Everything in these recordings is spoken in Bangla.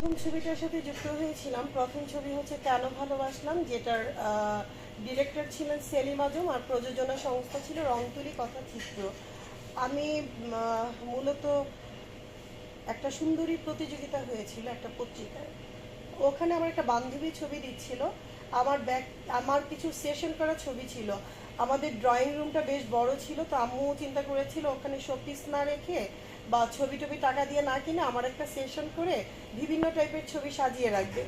প্রথম ছবিটার সাথে যুক্ত হয়েছিলাম। প্রথম ছবি হচ্ছে কেন ভালোবাসলাম, যেটার ডিরেক্টর ছিলেন সেলিম আজম আর প্রযোজনা সংস্থা ছিল রংতুলি কথা চিত্র। আমি মূলত একটা সুন্দরী প্রতিযোগিতা হয়েছিল, একটা পত্রিকায়। ওখানে আমার একটা বান্ধবী ছবি দিচ্ছিল। আমার ব্যাগ আমার কিছু সেশন করা ছবি ছিল। আমাদের ড্রয়িং রুমটা বেশ বড় ছিল, তো আম্মু চিন্তা করেছিল ওখানে শোপিস না রেখে বা ছবি টবি টাকা দিয়ে না কিনে আমার একটা সেশন করে বিভিন্ন টাইপের ছবি সাজিয়ে রাখবে।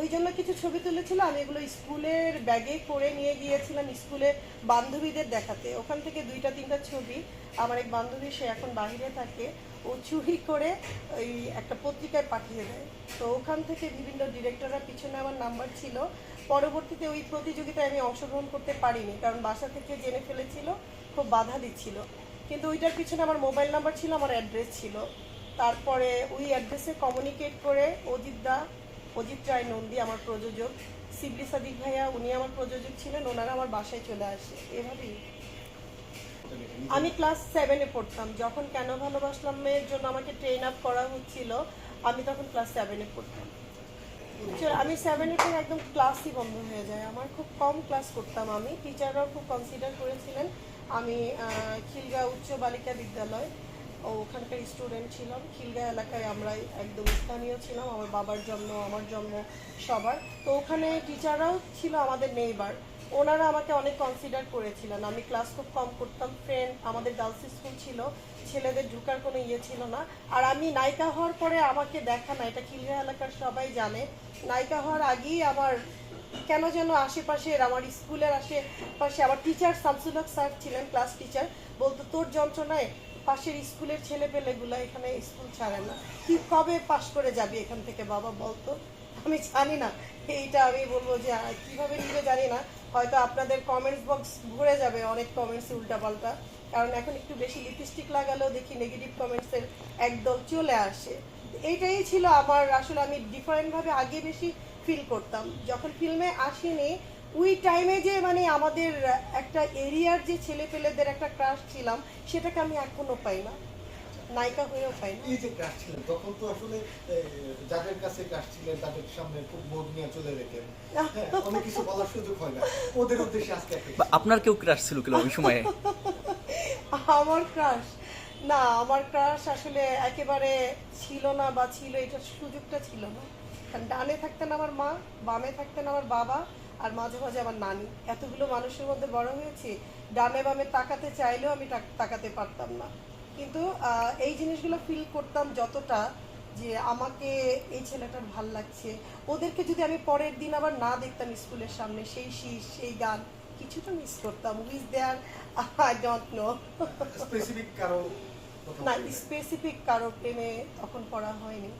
ওই জন্য কিছু ছবি তুলেছিল, আমি এগুলো স্কুলের ব্যাগে করে নিয়ে গিয়েছিলাম স্কুলে বান্ধবীদের দেখাতে। ওখান থেকে দুইটা, তিনটা ছবি, আমার এক বান্ধবী, সে এখন বাইরে থাকে। ও চুরি করে ওই একটা পত্রিকায় পাঠিয়ে দেয়। তো ওখান থেকে বিভিন্ন ডিরেক্টররা পিছনে আমার নাম্বার ছিল। পরবর্তীতে ওই প্রতিযোগিতায় আমি অংশগ্রহণ করতে পারিনি, কারণ বাসা থেকে জেনে ফেলেছিল, খুব বাধা দিচ্ছিল। কিন্তু ওইটার পিছনে আমার মোবাইল নাম্বার ছিল, আমার অ্যাড্রেস ছিল। তারপরে ওই অ্যাড্রেসে কমিউনিকেট করে অজিত দা, অজিত রায় নন্দী আমার প্রযোজক, শিবলি সাদিক ভাইয়া, উনি আমার প্রযোজক ছিলেন, ওনারা আমার বাসায় চলে আসে। এভাবেই। আমি ক্লাস সেভেনে পড়তাম। যখন কেন ভালোবাসলাম মেয়ের জন্য আমাকে ট্রেন আপ করা হচ্ছিল, আমি তখন ক্লাস সেভেনে পড়তাম। আমি সেভেনে পর একদম ক্লাসই বন্ধ হয়ে যায়। আমার খুব কম ক্লাস করতাম আমি। টিচাররাও খুব কনসিডার করেছিলেন। আমি খিলগা উচ্চ বালিকা বিদ্যালয়। ওখানকার স্টুডেন্ট ছিলাম। খিলগা এলাকায় আমরা একদম স্থানীয় ছিলাম, আমার বাবার জন্ম, আমার জন্ম সবার। তো ওখানে টিচাররাও ছিল আমাদের নেইবার ওনারা আমাকে অনেক কনসিডার করেছিলেন। আমি ক্লাস খুব কম করতাম। ফ্রেন্ড আমাদের গার্লস স্কুল ছিল। ছেলেদের ঢুকার কোনো ইয়ে ছিল না। আর আমি নায়িকা হওয়ার পরে আমাকে দেখা না, এটা খিলগা এলাকার সবাই জানে। নায়িকা হওয়ার আগেই আমার কেন যেন আশেপাশের, আমার স্কুলের আশেপাশে আমার টিচার শামসুল হক স্যার ছিলেন ক্লাস টিচার বলতো, তোর যন্ত্রণায় পাশের স্কুলের ছেলে পেলেগুলো এখানে স্কুল ছাড়ে না। কি কবে পাশ করে যাবি এখান থেকে বাবা বলতো? আমি জানি না। এইটা আমি বলব যে কীভাবে নিবে জানি না। হয়তো আপনাদের কমেন্টস বক্স ভরে যাবে অনেক কমেন্টস উল্টাপাল্টা। কারণ এখন একটু বেশি লিপস্টিক লাগালেও দেখি নেগেটিভ কমেন্টসের একদল চলে আসে। এইটাই ছিল আমার, আসলে আমি ডিফারেন্টভাবে আগে বেশি ফিল করতাম। যখন ফিল্মে আসিনি ওই টাইমে যে মানে আমাদের একটা এরিয়ার যে ছেলে পেলেদের একটা ক্রাশ ছিলাম সেটাকে আমি এখনও পাই না। নায়িকা হয়েও পাই না। এই যে ক্রাশ ছিলেন তখন তো আসলে যাদের কাছে ক্রাশ ছিলেন তাদের সামনে খুব মুখ নিয়ে চলে রেখেন হ্যাঁ, অনেক কিছু বলার সুযোগ হয় না। ওদের উদ্দেশ্যে আজকে আপনার কেউ ক্রাশ ছিল কিনা ওই সময়ে? আমার ক্রাশ না আমার ক্রাশ আসলে একেবারে ছিল না বা ছিল এটার সুযোগটা ছিল না। কারণ ডানে থাকতেন আমার মা বামে থাকতেন আমার বাবা আর মাঝে মাঝে আমার নানি। এতগুলো মানুষের মধ্যে বড় হয়েছি ডানে বামে তাকাতে চাইলেও আমি তাকাতে পারতাম না। কিন্তু এই জিনিসগুলো ফিল করতাম যতটা যে আমাকে এই ছেলেটার ভালো লাগছে। ওদেরকে যদি আমি পরের দিন আবার না দেখতাম স্কুলের সামনে সেই শীষ সেই গান কিছুটা মিস করতাম। With there I don't know specific কারও না স্পেসিফিক কারও প্রেমে তখন পড়া হয়নি।